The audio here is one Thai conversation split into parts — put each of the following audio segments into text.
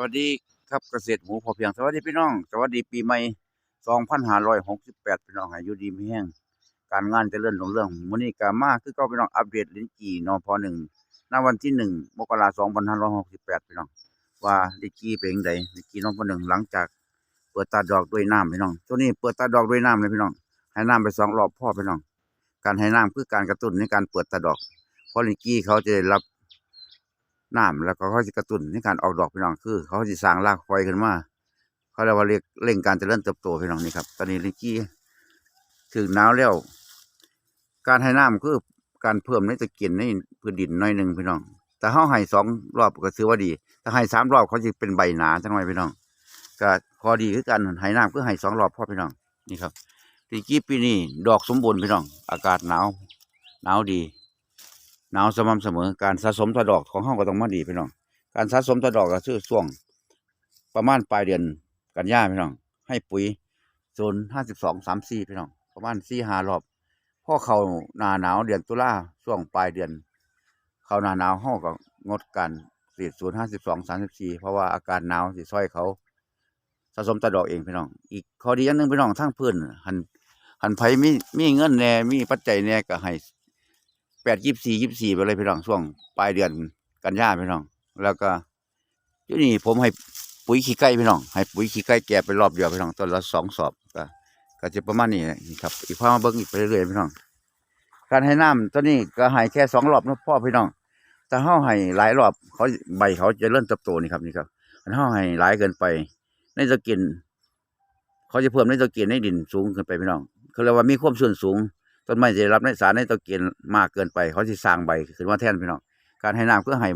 วัสดีครับเกษตรหมูพอเพียง สวัสดีพี่น้อง สวัสดีปีใหม่2568พี่น้องให้อยู่ดีไมีแห้งการงานจะเจริญรุ่งเรื่องมื้อนี้ก็มาคือก็พี่น้องอัปเดตลิ้นจี่นพ1ณวันที่1มกราคม2568พี่น้อง ว่าลิ้นจี่เป็นจังไดลิ้นจี่นพ1หนึ่งหลังจากเปิดตาดอกด้วยน้ำพี่น้องช่วงนี้เปิดตาดอกด้วยน้ำเลยพี่น้อง ให้น้ำไปสองรอบพ่อพี่น้อง การให้น้ำคือการกระตุ้นในการเปิดตาดอกเพราะลิ้นจี่เขาจะได้รับ น้ำแล้วก็เขาจะกระตุ้นในการออกดอกพี่น้องคือ เขาจะสร้างรากไฟขึ้นมาเขาเรียกว่าเร่งการเจริญเติบโตพี่น้องนี่ครับ ตอนนี้ลิกี้ถึงหนาวแล้ว การให้น้ำคือการเพิ่มในตะเกียนในพื้นดินหน้อยหนึ่งพี่น้อง แต่เขาให้สองรอบก็ถือว่าดี ถ้าให้สามรอบเขาจะเป็นใบหนาจังหน่อยพี่น้อง ก็พอดีคือกันให้น้ำคือให้สองรอบพ่อพี่น้องนี่ครับลิกี้ปีนี้ดอกสมบูรณ์พี่น้อง อากาศหนาวหนาวดี หนาวสม่ำเสมอการสะสมตะดอกของเฮาก็ต้องมาดีพี่น้อง การสะสมตะดอกก็คือช่วง ประมาณปลายเดือนกันยาพี่น้อง ให้ปุ๋ยโซนห้าสิบสองสามสี่พี่น้อง ประมาณสี่ห้ารอบพ่อเขาหนาหนาวเดือนตุลาช่วงปลายเดือน เขาหนาหนาวเฮาก็งดการสีดศูนย์ห้าสิบสองสามสิบสี่เพราะว่าอากาศหนาวสิช่วยเขาสะสมตะดอกเองพี่น้อง อีกข้อดีอันหนึ่งพี่น้องทั้งพื้นหันหันไผมีมีเงินแน่มีปัจจัยแน่ก็ให้ แปดยี่สี่ยี่สี่ไปเลยพี่น้องช่วงปลายเดือนกันยาพี่น้อง แล้วก็ที่นี่ผมให้ปุ๋ยขี้ไก่พี่น้อง ให้ปุ๋ยขี้ไก่แก่ไปรอบเดียวพี่น้องต้นละสองสอบก็ก็จะประมาณนี้นะครับ อีกพามาเบิ้งอีกไปเรื่อยๆพี่น้อง การให้น้ำตอนนี้ก็ให้แค่สองรอบนะพ่อพี่น้องแต่เฮาให้หลายรอบเขาใบเขาจะเริ่มเติบโตนี่ครับนี่ครับอันเฮาให้หลายเกินไปในตะกินเขาจะเพิ่มในตะกินในดินสูงขึ้นไปพี่น้องเขาเรียกว่ามีความส่วนสูง ต้นไม้จะได้รับในสารในตะเกียนมากเกินไป เขาจะสร้างใบขึ้นมาแทนพี่น้อง การให้น้ำก็ให้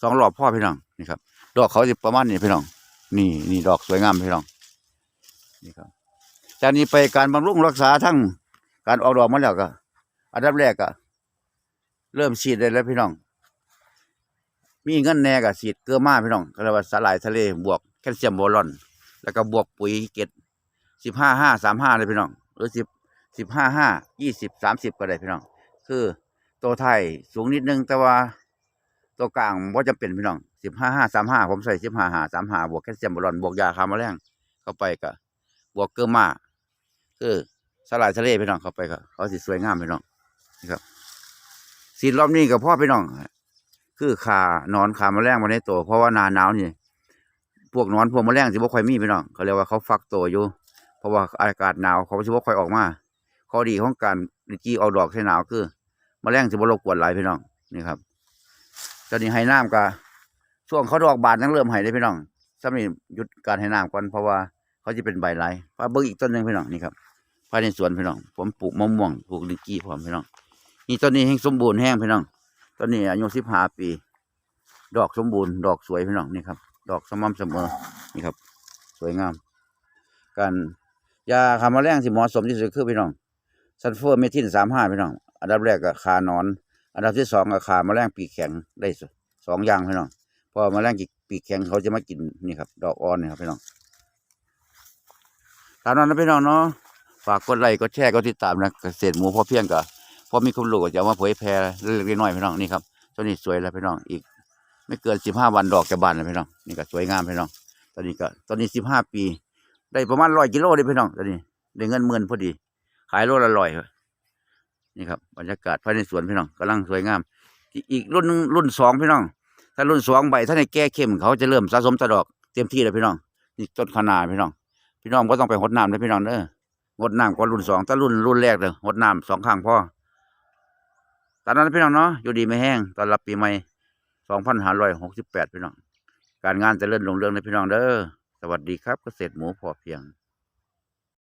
สองรอบพ่อพี่น้องนี่ครับ ดอกเขาจะประมาณนี้พี่น้อง นี่นี่ดอกสวยงามพี่น้องนี่ครับจากนี้ไปการบำรุงรักษาทั้งการออกดอกมาแล้วก็อันดับแรกก็เริ่มฉีดได้แล้วพี่น้อง มีเงินแหน่ก็ฉีดเกลือมาพี่น้องก็เรียกว่าสลายทะเลบวกแคลเซียมโบรอน แล้วก็บวกปุ๋ยเกตสิบห้าห้าสามห้าเลยพี่น้องหรือสิบ สิบห้าห้ายี่สิบสามสิบก็ได้พี่น้อง คือตัวไทยสูงนิดนึงแต่ว่า ตัวกลางว่าจำเป็นพี่น้องสิบห้าห้าสามห้าผมใส่สิบห้าห้าสามห้าบวกแคลเซียมบอลอนบวกยาคาร์มาแรงเข้าไปก็บบวกเกลือมาคือสลายทะเลพี่น้องเข้าไปก็เขาสิสวยงามพี่น้องนี่ครับสีรอบนี้กับพ่อพี่น้องคือขานอนขาแมลงมาในตัวเพราะว่านาหนาวนี่พวกนอนพวกแมลงสิบ่ค่อยมีพี่น้องเขาเรียกว่าเขาฟักตัวอยู่ เพราะว่าอากาศหนาวเขาสิบ่ค่อยออกมา ข้อดีของการลิจีเอาดอกใส่หนาวคือมแมลงสิบ่รบกวนหลายพี่น้องนี่ครับตอนนี้ให้น้ำก็ช่วงเขาดอกบานยังเริ่มให้ได้พี่น้องสำหรับหยุดการให้น้ำก่อนเพราะว่าเขาจะเป็นใบลายพาเบิ้งอีกต้นหนึ่งพี่น้องนี่ครับภายในสวนพี่น้อง ผมปลูกมะม่วงปลูกลิจีพร้อมพี่น้อง นี่ต้นนี้แห้งสมบูรณ์แห้งพี่น้องต้นนี้อายุสิบห้าปี ดอกสมบูรณ์ดอกสวยพี่น้องนี่ครับ ดอกสม่ำเสมอนี่ครับ สวยงาม การยาคาแมลงที่เหมาะสมที่สุดคือพี่น้อง ซัลเฟอร์เมทิลสามห้าพี่น้อง อันดับแรกก็คานอน อันดับที่สองก็ขาแมลงปีกแข็งได้สองอย่างพี่น้องพอแมลงปีกแข็งเขาจะมากินนี่ครับ ดอกอ่อนนี่ครับพี่น้องตามนั้นนะพี่น้องเนาะฝากกดไลค์กดแชร์กดติดตามนะเกษตรหมูพ่อเพียงก็พอมีความรู้ก็จะเอามาเผยแพร่เล็กๆน้อยพี่น้องนี่ครับตัวนี้สวยแล้วพี่น้องอีก ไม่เกินสิบห้าวันดอกจะบานแล้วพี่น้องนี่ก็สวยงามพี่น้องตอนนี้ก็ตอนนี้สิบห้าปี ได้ประมาณร้อยกิโลเลยพี่น้องตอนนี้ได้เงินหมื่นพอดี ขายโลละร้อยครับนี่ครับบรรยากาศภายในสวนพี่น้องกำลังสวยงาม อีกรุ่นรุ่นสองพี่น้อง ถ้ารุ่นสองใบถ้าในแก้เข้มเขาจะเริ่มสะสมตะดอกเต็มที่เลยพี่น้องนี่ต้นขนาดพี่น้อง พี่น้องก็ต้องไปหดน้ำเลยพี่น้องเด้องดน้ำก่อนรุ่นสองถ้ารุ่นรุ่นแรกเลยหดน้ำสองครั้งพ่อตอนนั้นพี่น้องเนาะอยู่ดีไม่แห้งตอนรับปีใหม่สองพันห้าร้อยหกสิบแปดพี่น้อง การงานจะเลื่อนลงเรื่องเลยพี่น้องเด้อสวัสดีครับเกษตรหมูพอเพียง